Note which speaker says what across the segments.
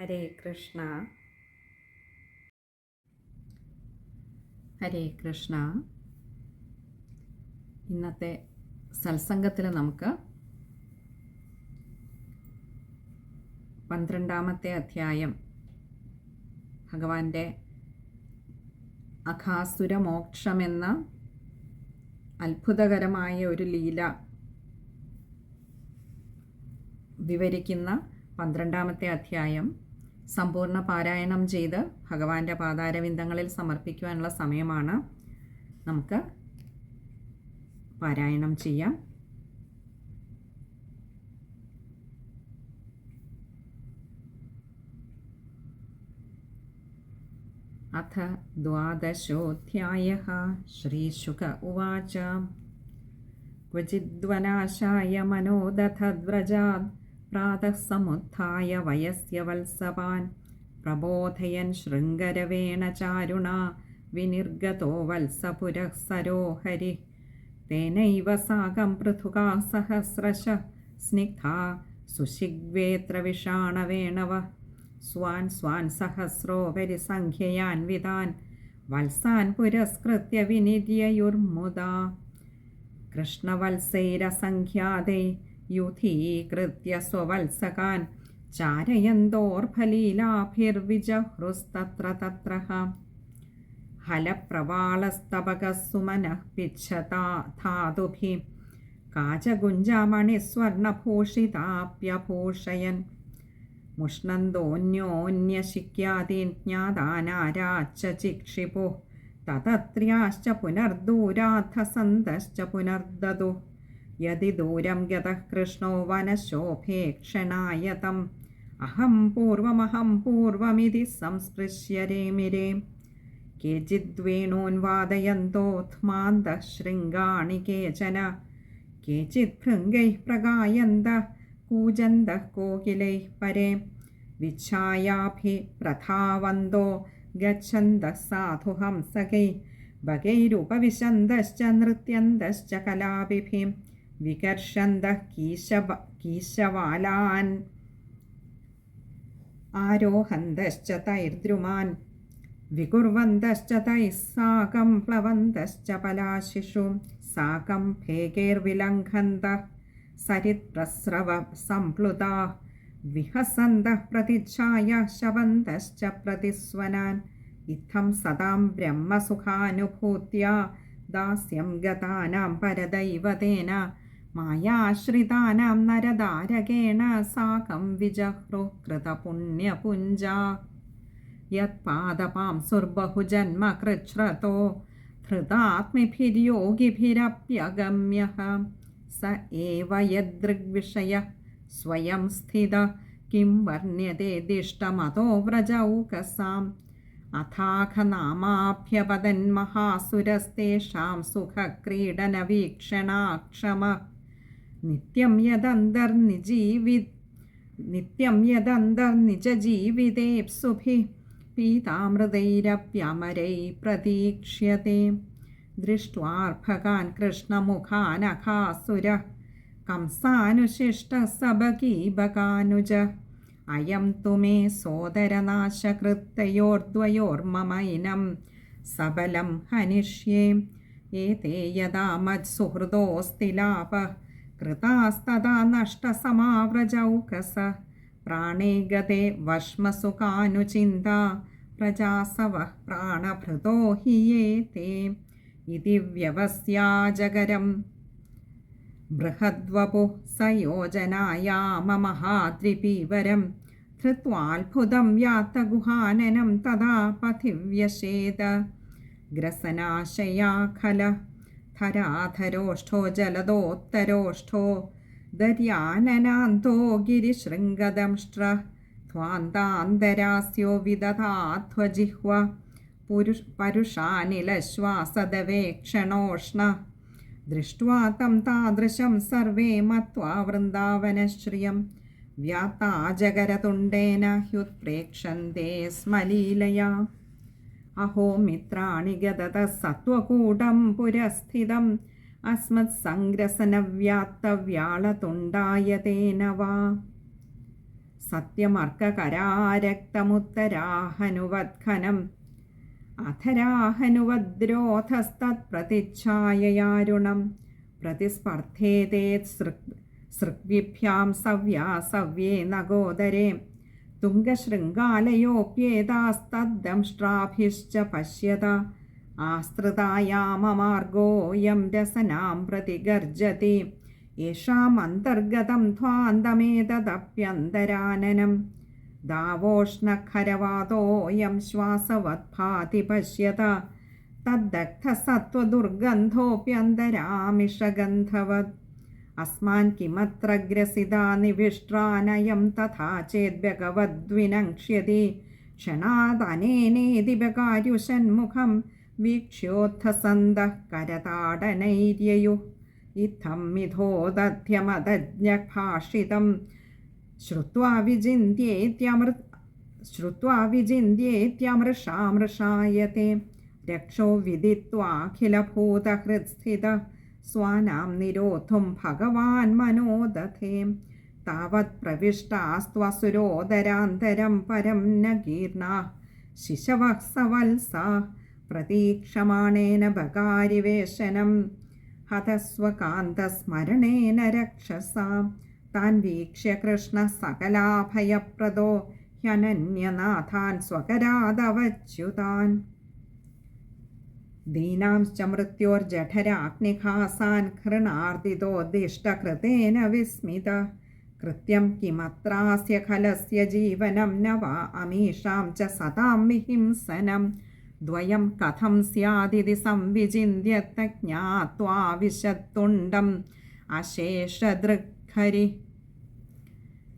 Speaker 1: ഹരേ കൃഷ്ണ. ഹരേ കൃഷ്ണ. ഇന്നത്തെ സത്സംഗത്തിൽ നമുക്ക് പന്ത്രണ്ടാമത്തെ അധ്യായം ഭഗവാന്റെ അഖാസുരമോക്ഷമെന്ന അത്ഭുതകരമായ ഒരു ലീല വിവരിക്കുന്ന പന്ത്രണ്ടാമത്തെ അധ്യായം സമ്പൂർണ്ണ പാരായണം ചെയ്ത് ഭഗവാന്റെ പാതാരവിന്ദങ്ങളിൽ സമർപ്പിക്കുവാനുള്ള സമയമാണ് നമുക്ക് പാരായണം ചെയ്യാം अथ द्वादशोऽध्यायः श्रीशुक उवाच क्वचिद्वनाशाय मनोदथद्व्रजात् പ്രാതഃസമുത്ഥായ വയസ്യവത്സവാൻ പ്രബോധയൻ ശൃംഗരവേണ ചാരുണ വിനിർഗതോ വത്സപുരഃ സരോഹരി. തേനൈവ സാകം പൃഥുകാ സഹസ്രശ സ്നിഗ്ധ സുശിഗ്വേത്രവിഷാണവേണവ. സ്വാൻ സ്വാൻ സഹസ്രോ പരിസംഖ്യയാൻവിതാൻ വത്സാൻ പുരസ്കൃത്യ വിനിര്യയുർമുദാ കൃഷ്ണവത്സൈരസംഖ്യാതൈ യുധീകൃത്യ സ്വവത്സകാൻ ചാരയന്തോർഫലീലാഭിർവിജഹൃസ്തത്ര തത്ര ഹലപ്രവാളസ്തപകഃ സുമനഃ പിച്ഛതാ ധാതുഭി കാചകുഞ്ചമണിസ്വർണഭൂഷിതാപ്യഭൂഷയൻ മുഷ്ണന്തോന്യോന്യശിക്യാദീൻ ജ്ഞാതാനാരാച്ച ചിക്ഷിപുഃ തതത്ര്യാശ്ച പുനർദൂരാധസന്തശ്ച പുനർദതുഃ. യതി ദൂരം ഗതഃ കൃഷ്ണോ വനശോഭേക്ഷണായ തം. അഹം പൂർവമഹം പൂർവമിതി സംസ്പൃശ്യ രേമിരേ കേചിദ്വേണോൻവാദയന്തോത്മാന്തഃ ശൃംഗാണി കേചന. കേചിത് ഭൃംഗൈ പ്രകായന്ത കൂജന്തഃ കോകിലൈ പരേ. വിച്ഛായാഭി പ്രധാവന്തോ ഗച്ഛന്തഃ സാധുഹംസകൈ ഭഗൈരുപവിശന്തശ്ച നൃത്യന്തശ്ച കലാഭിഭിം. വികർഷന്തഃ കീശവ കീശവാലാൻ. ആരോഹന്തശ്ച തൈർദ്രുമാൻ. വികുർവന്തശ്ച തൈ സാകം പ്ലവന്തശ്ച പലാശിഷു. സാകം ഭേഗേർവിലംഘന്തഃ. സരിത്രസ്രവ സംപ്ലുതാ. വിഹസന്തഃ പ്രതിച്ഛായ ശവന്തശ്ച പ്രതിസ്വനാൻ. ഇത്തം സദാം ബ്രഹ്മസുഖാനുഭൂത്യ. ദാസ്യം ഗതാനാം പരദൈവതേന. मायाश्रितानां नरदारकेण साकं विजह्रुः कृतपुण्यपुञ्जा यत्पादपांसुर्बहुजन्म कृच्छ्रतो धृतात्मिभिर्योगिभिरप्यगम्यः स एव यदृग्विषयः स्वयं स्थित किं वर्ण्यते दिष्टमतो व्रजौकसाम् अथाखनामाभ्यपतन्महासुरस्तेषां सुखक्रीडनवीक्षणाक्षमः नित्यं यदन्तर्निजीवि नित्यं यदन्तर्निजजीवितेप्सुभिः पीतामृतैरप्यमरैः प्रतीक्ष्यते दृष्ट्वार्भकान् कृष्णमुखानखासुरः कंसानुशिष्टः सबकीबकानुज अयं तु मे सोदरनाशकृतयोर्द्वयोर्ममैनं सबलं हनिष्ये एते यदा मत्सुहृदोऽस्ति കൃതാസ്തദാ നഷ്ടസമാവ്രജൗകസ പ്രാണേ ഗതേ വഷ്മസുഖാനുചിന്ത പ്രജാസവ പ്രാണഭൃതോ ഹിയേതേ ഇതി വ്യവസ്യാജകരം ബൃഹദ്വപു സയോജനായാമമഹാദ്രിപീവരം ധൃത്വാത്ഭുതം വ്യാത്തഗുഹാനനം തഥാ പഥിവ്യശേത ഗ്രസനാശയാ ഖല ധരാധരോഷ്ഠോ ജലദോത്തരോഷ്ഠോ ദര്യാനനാന്തോ ഗിരിശൃംഗദംഷ്ട്ര ത്വാന്താന്തരാസ്യോ വിദധാധ്വജിഹ്വ പുരുഷ പരുഷാനിലശ്വാസദവേക്ഷണോഷ്ണ ദൃഷ്ട്വാ തം താദൃശം സർവേ മത്വാ വൃന്ദാവനശ്രിയം വ്യാത്താജകരതുണ്ടേന ഹ്യുത്പ്രേക്ഷന്തേ സ്മലീലയാ അഹോ അഹോമിത്രാണി ഗതത സത്വകൂടം പുരസ്ഥിതം. അസ്മത് അസ്മത്സംഗ്രസനവ്യാത്തവ്യാളതുണ്ടായതേന വാ സത്യമർക്കകരാരക്തമുത്തരാഹനുവദ്ഘനം അധരാഹനുവദ്രോധസ്തത്പ്രതിച്ഛായയാരുണം. പ്രതിസ്പർദ്ധേതേ സൃക് സൃഗ്വിഭ്യാം സവ്യാസവ്യേ നഗോദരേ. തുംഗശൃംഗാലയോപ്യേതാസ്തദ്ദംഷ്ട്രാഭിശ്ച പശ്യത. ആസ്തൃതായാമമാർഗോऽയം രസനാം പ്രതി ഗർജതി യേഷാം അന്തർഗതം ധ്വാന്തമേതദപ്യന്തരാനനം. ദാവോഷ്ണഖരവാതോऽയം ശ്വാസവത്ഭാതി പശ്യത തദ്ദഗ്ധസത്വദുർഗന്ധോऽപ്യന്തരാമിഷഗന്ധവത് अस्मान् किमत्रग्रसिदा निविष्ट्रानयं तथा चेद्भगवद्विनङ्क्ष्यति क्षणादनेनेदि बकार्युषन्मुखं वीक्ष्योत्थसन्दः करताडनैर्ययुः इत्थं मिथोदध्यमदज्ञभाषितं श्रुत्वा विचिन्त्येत्यमृ श्रुत्वा विचिन्त्येत्यमृषामृषायते रक्षो विदित्वाखिलभूतहृत्स्थितः രക്ഷോ വിദിത്വാഖിലഭൂതഹൃത്സ്ഥിത സ്വാനാം നിരോധും ഭഗവാൻ മനോദധേ താവത് പ്രവിഷ്ടാസ്ത്വസുരോദരാന്തരം പരം നഗീർണ ഗീർണാ ശിശവः സവത്സാ പ്രതീക്ഷമാണേന ഭകാരിവേശനം ഹതസ്വകാന്തസ്മരണേന രക്ഷസാം താൻ വീക്ഷ്യ കൃഷ്ണ സകലാഭയപ്രദോ दीनांश्च मृत्योर्जठराग्निखासान् खृणार्दितो दिष्टकृतेन विस्मिता। कृत्यं किमत्रास्य खलस्य जीवनं न वा अमीषां च सतां विहिंसनं। द्वयं कथं स्यादिति संविचिन्त्य तज्ञात्वा विशत्तुण्डम् अशेषदृक्हरि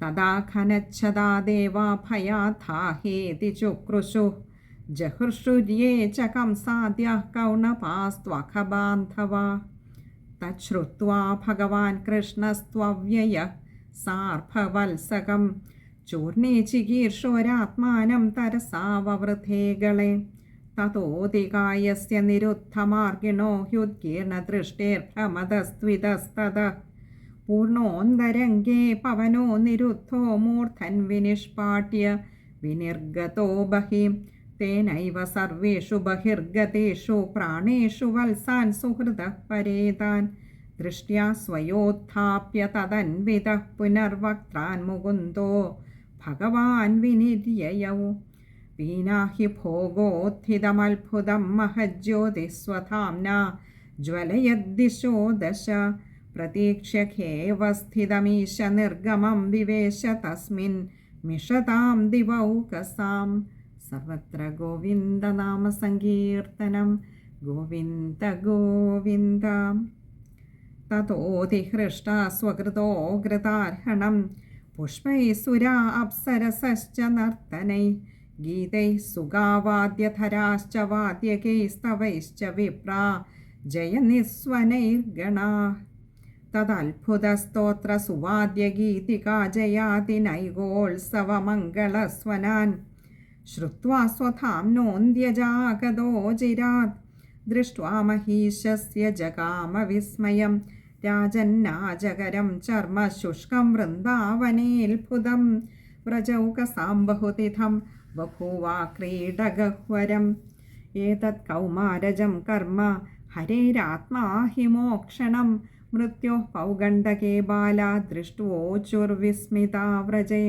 Speaker 1: तदा खनच्छदा देवा भयाथा हेति चुक्रुषुः। जहुर्षुर्ये च कंसाद्यः कौणपास्त्वखबान्धवा तच्छ्रुत्वा भगवान् कृष्णस्त्वव्ययः सार्भवल्सकं चूर्णे चिकीर्षोरात्मानं तरसाववृथेगळे ततोदिकायस्य निरुद्धमार्गिणो ह्युद्गीर्णदृष्टेर्भ्रमदस्त्वितस्ततः पूर्णोऽन्तरङ्गे पवनो निरुद्धो मूर्धन्विनिष्पाट्य विनिर्गतो बहिः തേനൈവ സർവേഷു ബഹിർഗതേഷു പ്രാണേഷു വത്സാൻ സുഹൃത പരേതാൻ. ദൃഷ്ട്യാ സ്വയോത്ഥാപ്യ തദന്വിത പുനർവക്താൻ മുകുന്ദോ. ഭഗവാൻ വിനിര്യയൗ. വീനാഹി ഭോഗോത്ഥിതമത്ഭുതം മഹജ്യോതിസ്വധാംന ജ്വലയദ്ദിശോ ദശ. പ്രതീക്ഷ്യഖേവ സ്ഥിതമീശ നിർഗമം വിവേശ തസ്മിൻ. മിഷതാം ദിവൗകസാം. സർവത്ര ഗോവിന്ദനാമസങ്കീർത്തനം ഗോവിന്ദ ഗോവിന്ദ. തഥോതിഹൃഷ്ട സ്വകൃതോ പുഷ്പൈ സുരാ അപ്സരസശ്ച നർത്തനൈ. ഗീതൈ സുഗാവാദ്യധരാശ്ച വാദ്യകൈസ്തവൈശ്ച വിപ്രാ. ജയനിസ്വനൈർഗണാ. തദത്ഭുതസ്തോത്ര സുവാദ്യഗീതികാ ജയാതി നൈകോത്സവമംഗളസ്വനാൻ श्रुत्वा स्वधाम्नोऽन्द्यजागदो जिरात् दृष्ट्वा महिषस्य जगामविस्मयं राजन्नाजगरं चर्म शुष्कं वृन्दावनेऽल्भुतं व्रजौकसां बहुतिथं बभूवा क्रीडगह्वरम् एतत् कौमारजं कर्म हरेरात्मा हि मोक्षणं मृत्योः पौगण्डके बाला दृष्ट्वोचुर्विस्मिता व्रजे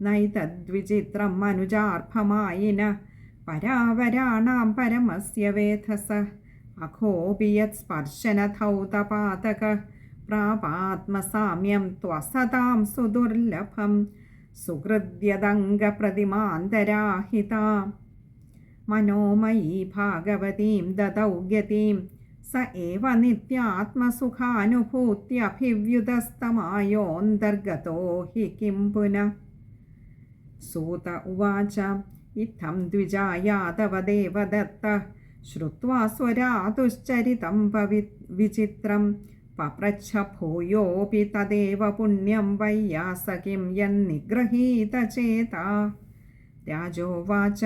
Speaker 1: നൈതദ്വിചിത്രം മനുജാർഭമായിന. പരാവരാണാം പരമസ്യ വേധസ. അഘോപി യത് സ്പർശനധൗതപാതക പ്രാപാത്മസാമ്യം ത്വസതാം സുദുർലഭം. സുഹൃദ്യദംഗപ്രതിമാന്തരാഹിതാ മനോമയീ ഭാഗവതീം ദദൗ ഗതീം സ ഏവ നിത്യാത്മസുഖാനുഭൂത്യഭിവ്യുതസ്തമായോന്തർഗതോ ഹി കിം പുനഃ. सूत उवाच। इत्थं द्विजायादवदेव दत्तः श्रुत्वा स्वरातुश्चरितं पवि विचित्रं। पप्रच्छ भूयोऽपि तदेव पुण्यं वैयासकिं यन्निगृहीतचेता राजोवाच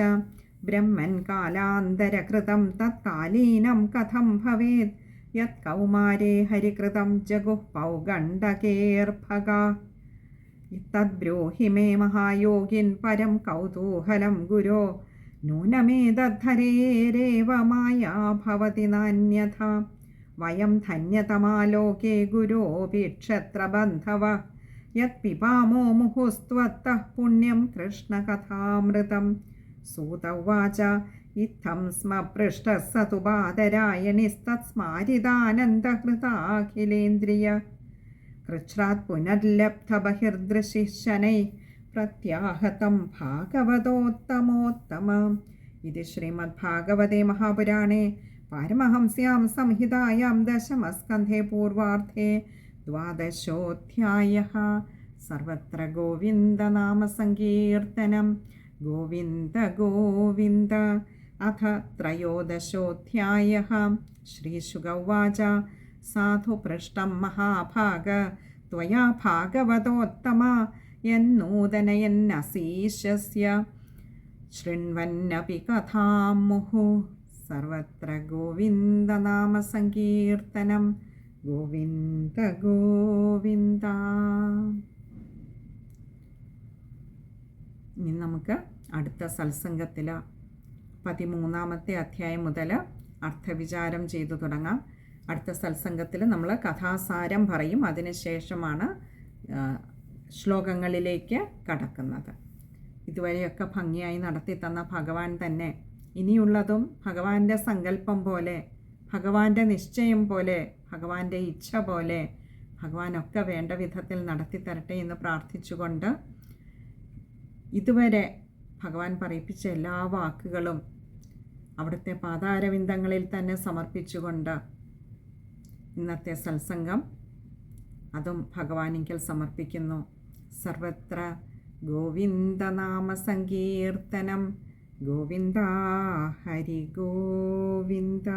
Speaker 1: ब्रह्मन् कालान्तरकृतं तत्कालीनं कथं भवेत्? यत्कौमारे हरिकृतं जगुः पौगण्डकेर्भगा। തദ്ബ്രൂഹി മഹായോഗിൻ പരം കൗതൂഹലം ഗുരോ. നൂനമേതദ്ധരേരേവ നാന്യഥ. വയം ധന്യതമാലോകേ ഗുരോപീക്ഷത്രബന്ധവ യത്പിപാമോ മുഹുസ്ത്വത്തഃ പുണ്യം കൃഷ്ണകഥാമൃതം. സൂതവാച ഇത്തം സ്മ പൃഷ്ട തു ബാധരായണിസ്തത്സ്മാരിതാനന്ദഹൃതാഖിലേന്ദ്രിയ ഹൃച്ഛ്രാത് പുനർലബ്ധ ബഹിർദൃശി ശനൈ പ്രത്യാഹതം ഭാഗവതോത്തമോത്തമം. ഇത് ശ്രീമദ്ഭാഗവതേ മഹാപുരാണേ പാരമഹംസ്യാം സംഹിതായാം ദശമസ്കന്ധേ പൂർവാർത്ഥേ ദ്വാദശോധ്യായ. സർവത്ര ഗോവിന്ദനാമസങ്കീർത്തനം ഗോവിന്ദ ഗോവിന്ദ. അഥ ത്രയോദശോധ്യായ. ശ്രീശുഗവാച साधु पृष्टं महाभाग त्वया भागवतोत्तमा यन्नूतनयन्नसीशस्य शृण्वन्नपि कथां मुहुः सर्वत्र गोविन्दनामसङ्कीर्तनं गोविन्द गोविन्द ഇനി നമുക്ക് അടുത്ത സത്സംഗത്തിൽ പതിമൂന്നാമത്തെ അധ്യായം മുതൽ അർത്ഥവിചാരം ചെയ്തു തുടങ്ങാം അടുത്ത സത്സംഗത്തിൽ നമ്മൾ കഥാസാരം പറയും. അതിനുശേഷമാണ് ശേഷമാണ് ശ്ലോകങ്ങളിലേക്ക് കടക്കുന്നത്. ഇതുവരെയൊക്കെ ഭംഗിയായി നടത്തി തന്ന ഭഗവാൻ തന്നെ ഇനിയുള്ളതും ഭഗവാന്റെ സങ്കല്പം പോലെ ഭഗവാന്റെ നിശ്ചയം പോലെ ഭഗവാന്റെ ഇച്ഛ പോലെ ഭഗവാനൊക്കെ വേണ്ട വിധത്തിൽ നടത്തി തരട്ടെ എന്ന് പ്രാർത്ഥിച്ചുകൊണ്ട് ഇതുവരെ ഭഗവാൻ പറയിപ്പിച്ച എല്ലാ വാക്കുകളും അവിടുത്തെ പാതാരവിന്ദങ്ങളിൽ തന്നെ സമർപ്പിച്ചുകൊണ്ട് ഇന്നത്തെ സത്സംഗം. അതും ഭഗവാനിങ്കൽ സമർപ്പിക്കുന്നു. സർവത്ര ഗോവിന്ദനാമ സങ്കീർത്തനം ഗോവിന്ദ ഹരി ഗോവിന്ദ.